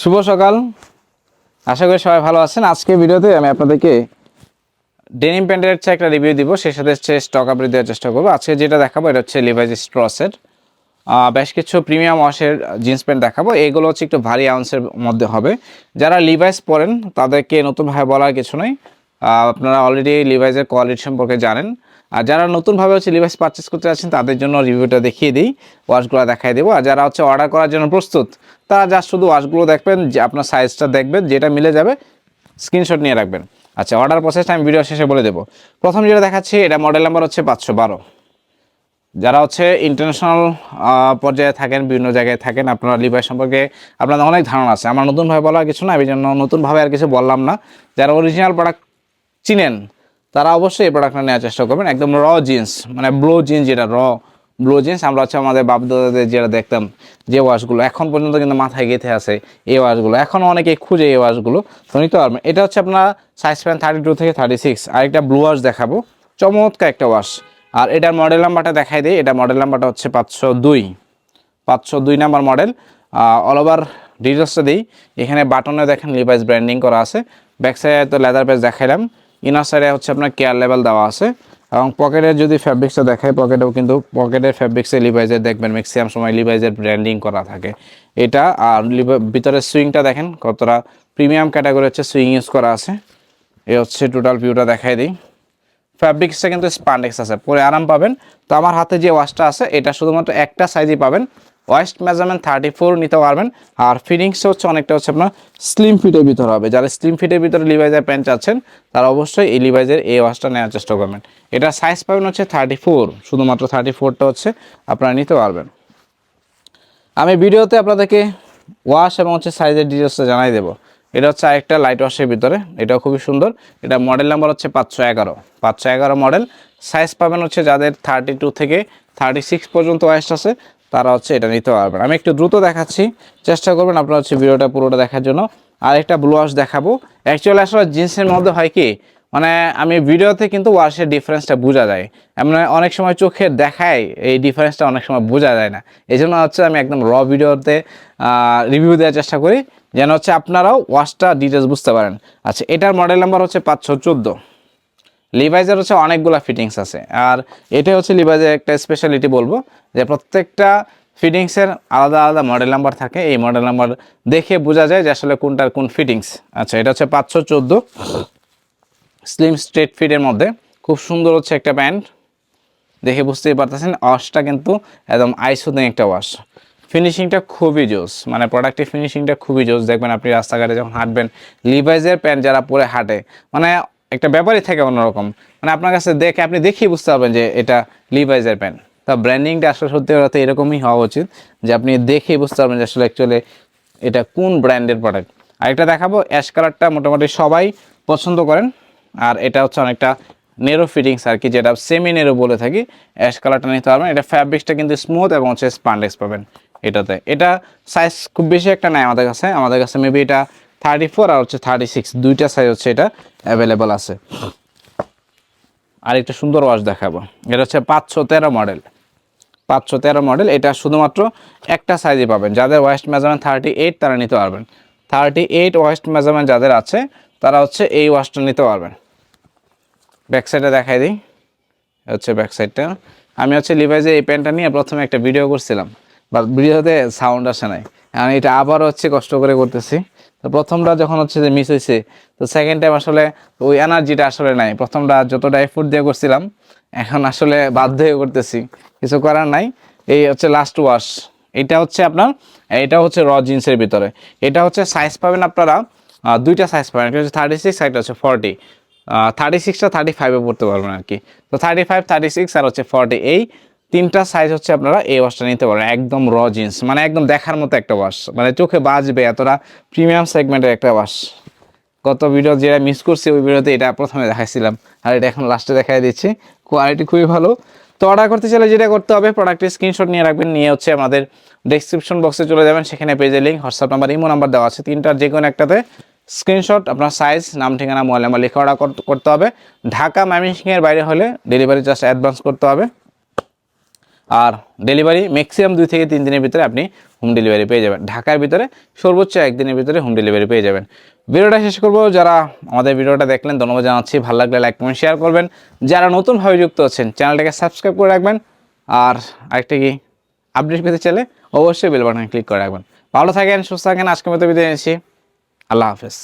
শুভ সকাল। আশা করি সবাই ভালো আছেন। আজকে ভিডিওতে আমি আপনাদেরকে ডেনিম প্যান্টের হচ্ছে একটা রিভিউ দিব। সেই সাথে হচ্ছে স্টক আপডেট দেওয়ার চেষ্টা করব। আজকে যেটা দেখাবো, এটা হচ্ছে লিভাইজ স্ট্রসের বেশ কিছু প্রিমিয়াম ওয়াশের জিন্স প্যান্ট দেখাবো। এগুলো হচ্ছে একটু ভারী আউন্সের মধ্যে হবে। যারা লিভাইস পরেন, তাদেরকে নতুনভাবে বলার কিছু নেই। আপনারা অলরেডি লিভাইজের কোয়ালিটি সম্পর্কে জানেন। আর যারা নতুনভাবে হচ্ছে লিভাইস পারচেস করতে যাচ্ছেন, তাদের জন্য রিভিউটা দেখিয়ে দিই ওয়াশগুলো দেখাই দেবো। আর যারা হচ্ছে অর্ডার করার জন্য প্রস্তুত, তারা জাস্ট শুধু ওয়াশগুলো দেখবেন, যে আপনার সাইজটা দেখবেন, যেটা মিলে যাবে স্ক্রিনশট নিয়ে রাখবেন। আচ্ছা অর্ডার প্রসেসটা আমি ভিডিও শেষে বলে দেবো। প্রথম যেটা দেখাচ্ছি, এটা মডেল নাম্বার হচ্ছে পাঁচশো বারো। যারা হচ্ছে ইন্টারন্যাশনাল পর্যায়ে থাকেন, বিভিন্ন জায়গায় থাকেন, আপনারা লিভাই সম্পর্কে আপনাদের অনেক ধারণা আছে। আমার নতুনভাবে বলার কিছু না এই জন্য নতুনভাবে আর কিছু বললাম না। যারা অরিজিনাল প্রোডাক্ট চিনেন তারা অবশ্যই এই প্রোডাক্টটা নেওয়ার চেষ্টা করবেন। একদম র জিন্স মানে ব্লো জিন্স যেটা র ব্লো জিন্স আমরা হচ্ছে আমাদের বাপদাদাদের যেটা দেখতাম যে ওয়াশগুলো এখন পর্যন্ত কিন্তু মাথায় গেঁথে আছে এই ওয়াশগুলো এখনও অনেকে খুঁজে এই ওয়াশগুলো তো নিতে পারবেন। এটা হচ্ছে আপনার সাইজ প্যান থার্টি টু থেকে থার্টি সিক্স আরেকটা ব্লু ওয়াশ দেখাবো। চমৎকার একটা ওয়াশ আর এটার মডেল নাম্বারটা দেখাই দিই। এটা মডেল নাম্বারটা হচ্ছে পাঁচশো দুই। পাঁচশো দুই নাম্বার মডেল অল ওভার ডিটেলসটা দিই। এখানে বাটনে দেখেন লিভাইস ব্র্যান্ডিং করা আছে। ব্যাক সাইডে তো লেদার পেজ দেখাইলাম। ইনার সাইডে হচ্ছে আপনার কেয়ার লেভেল দেওয়া আছে। এবং পকেটের যদি ফ্যাব্রিক্সটা দেখায় পকেটেও কিন্তু পকেটের ফ্যাব্রিক্সে লিভাইজের দেখবেন ম্যাক্সিমাম সময় লিভাইজের ব্র্যান্ডিং করা থাকে। এটা আর ভিতরের সুইংটা দেখেন, কতটা প্রিমিয়াম ক্যাটাগরি হচ্ছে সুইং ইউজ করা আছে। এ হচ্ছে টোটাল ভিউটা দেখাই দিই। ফ্যাব্রিক্সটা কিন্তু স্পান্ডেক্স আছে, পরে আরাম পাবেন। তো আমার হাতে যে ওয়াশটা আছে, এটা শুধুমাত্র একটা সাইজই পাবেন। ওয়েস্ট মেজারমেন্ট থার্টি ফোর নিতে পারবেন। আর ফিটিংসটা হচ্ছে অনেকটা হচ্ছে আপনার স্লিম ফিটের ভিতর হবে। যারা স্লিম ফিটের ভিতরে লিভাইজের প্যান্ট চাচ্ছেন, তারা অবশ্যই এই লিভাইজের এই ওয়াশটা নেওয়ার চেষ্টা করবেন। এটা সাইজ পাবেন হচ্ছে থার্টি ফোর শুধুমাত্র থার্টি ফোরটা হচ্ছে আপনারা নিতে পারবেন। আমি ভিডিওতে আপনাদেরকে ওয়াশ এবং হচ্ছে সাইজের ডিটেলসটা জানাই দেবো। এটা হচ্ছে আরেকটা লাইট ওয়াশের ভিতরে। এটাও খুবই সুন্দর। এটা মডেল নাম্বার হচ্ছে পাঁচশো এগারো। পাঁচশো এগারো মডেল সাইজ পাবেন হচ্ছে যাদের থার্টি টু থেকে থার্টি সিক্স পর্যন্ত ওয়াশ আছে তারা হচ্ছে এটা নিতে পারবেন। আমি একটু দ্রুত দেখাচ্ছি, চেষ্টা করবেন আপনারা হচ্ছে ভিডিওটা পুরোটা দেখার জন্য। আর একটা ব্লু ওয়াশ দেখাবো। অ্যাকচুয়ালি আসলে জিন্সের মধ্যে হয় কি মানে আমি ভিডিওতে কিন্তু ওয়াশের ডিফারেন্সটা বোঝা যায়। এমন অনেক সময় চোখে দেখায়, এই ডিফারেন্সটা অনেক সময় বোঝা যায় না। এই জন্য হচ্ছে আমি একদম র ভিডিওতে রিভিউ দেওয়ার চেষ্টা করি, যেন হচ্ছে আপনারাও ওয়াশটা ডিটেলস বুঝতে পারেন। আচ্ছা এটার মডেল নাম্বার হচ্ছে পাঁচশো চোদ্দ। লিভাইজের হচ্ছে অনেকগুলো ফিটিংস আছে। আর এটা হচ্ছে লিভাইজের একটা স্পেশালিটি বলব, যে প্রত্যেকটা ফিটিংসের আলাদা আলাদা মডেল নাম্বার থাকে। এই মডেল নাম্বার দেখে বোঝা যায় যে আসলে কোনটার কোন ফিটিংস আচ্ছা এটা হচ্ছে পাঁচশো চোদ্দ স্লিম স্ট্রেট ফিটের মধ্যে। খুব সুন্দর হচ্ছে একটা প্যান্ট। দেখে বুঝতেই পারতেছেন ওয়াশটা কিন্তু একদম আইসুদিং একটা ওয়াশ ফিনিশিংটা খুবই জোস মানে প্রোডাক্টের ফিনিশিংটা খুবই জোস। দেখবেন আপনি রাস্তাঘাটে যখন হাঁটবেন লিভাইজের প্যান্ট যারা পরে হাঁটে মানে একটা ব্যাপারই থাকে অন্যরকম। মানে আপনার কাছে দেখে আপনি দেখেই বুঝতে পারবেন যে এটা লিভাইজের প্যান্ট তা ব্র্যান্ডিংটা আসলে সত্যি কথা এরকমই হওয়া উচিত যে আপনি দেখেই বুঝতে পারবেন যে আসলে অ্যাকচুয়ালি এটা কোন ব্র্যান্ডের প্রোডাক্ট আরেকটা দেখাবো অ্যাশ কালারটা মোটামুটি সবাই পছন্দ করেন। আর এটা হচ্ছে অনেকটা নেরো ফিটিংস আর কি, যেটা সেমি নেরো বলে থাকি। অ্যাশ কালারটা নিতে পারবেন। এটা ফ্যাব্রিক্সটা কিন্তু স্মুথ এবং হচ্ছে স্পান্ডেক্স পাবেন এটাতে। এটা সাইজ খুব বেশি একটা নাই আমাদের কাছে। আমাদের কাছে মেবি এটা থার্টি ফোর আর হচ্ছে থার্টি সিক্স দুইটা সাইজ হচ্ছে এটা অ্যাভেলেবল আছে। আর একটা সুন্দর ওয়াশ দেখাবো। এটা হচ্ছে পাঁচশো তেরো মডেল পাঁচশো তেরো মডেল এটা শুধুমাত্র একটা সাইজে পাবেন। যাদের ওয়েস্ট মেজারমেন্ট থার্টি এইট তারা নিতে পারবেন। থার্টি এইট ওয়েস্ট মেজারমেন্ট যাদের আছে, তারা হচ্ছে এই ওয়াশটা নিতে পারবেন। ব্যাক সাইডে দেখাই দিই। হচ্ছে ব্যাক সাইডটা আমি হচ্ছে লিভাইজে এই প্যান্টটা নিয়ে প্রথমে একটা ভিডিও করছিলাম বা ভিডিওতে সাউন্ড আসে নাই। আমি এটা আবার হচ্ছে কষ্ট করে করতেছি। তো প্রথমটা যখন হচ্ছে যে মিস হয়েছে তো সেকেন্ড টাইম আসলে ওই এনার্জিটা আসলে নাই। প্রথমটা যতটা এফোর্ট দিয়ে করছিলাম, এখন আসলে বাধ্য হয়ে করতেছি। কিছু করার নাই। এই হচ্ছে লাস্ট ওয়াশ এটা হচ্ছে আপনার, এটা হচ্ছে র জিন্সের ভিতরে। এটা হচ্ছে সাইজ পাবেন আপনারা দুইটা সাইজ পাবেন। একটা হচ্ছে থার্টি সিক্স একটা হচ্ছে ফর্টি থার্টি সিক্সটা থার্টি ফাইভে পড়তে পারবেন আর কি। তো থার্টি ফাইভ থার্টি সিক্স আর হচ্ছে ফর্টি এই তিনটা সাইজ হচ্ছে আপনারা এই ওয়াশটা নিতে পারেন, একদম র জিন্স মানে একদম দেখার মতো একটা ওয়াশ মানে চোখে বাজবে এতটা প্রিমিয়াম সেগমেন্টের একটা ওয়াশ গত ভিডিও যেটা মিস করছি, ওই ভিডিওতে এটা প্রথমে দেখাইছিলাম, আর এটা এখন লাস্টে দেখাই দিচ্ছি কোয়ালিটি খুবই ভালো। তো অর্ডার করতে চাইলে যেটা করতে হবে প্রোডাক্টের স্ক্রিনশট নিয়ে রাখবেন, নিয়ে হচ্ছে আমাদের ডেসক্রিপশন বক্সে চলে যাবেন, সেখানে পেজের link WhatsApp number imo number দেওয়া আছে, তিনটার যে কোনো একটাতে স্ক্রিনশট আপনার সাইজ নাম, ঠিকানা মোবাইল নাম্বার লিখে অর্ডার করতে হবে। ঢাকা, ময়মনসিংহের বাইরে হলে ডেলিভারি চার্জ অ্যাডভান্স করতে হবে। আর ডেলিভারি ম্যাক্সিমাম দুই থেকে তিন দিনের ভিতরে আপনি হোম ডেলিভারি পেয়ে যাবেন। ঢাকার ভিতরে সর্বোচ্চ একদিনের ভিতরে হোম ডেলিভারি পেয়ে যাবেন। ভিডিওটা শেষ করব। যারা আমাদের ভিডিওটা দেখলেন, ধন্যবাদ জানাচ্ছি। ভালো লাগলে লাইক কমেন্ট শেয়ার করবেন। যারা নতুনভাবে যুক্ত আছেন চ্যানেলটাকে সাবস্ক্রাইব করে রাখবেন। আর আরেকটা কি আপডেট পেতে চাইলে অবশ্যই বেল বাটনে ক্লিক করে রাখবেন। ভালো থাকেন, সুস্থ থাকেন। আজকের মতো বিদায় নিচ্ছি। আল্লাহ হাফেজ।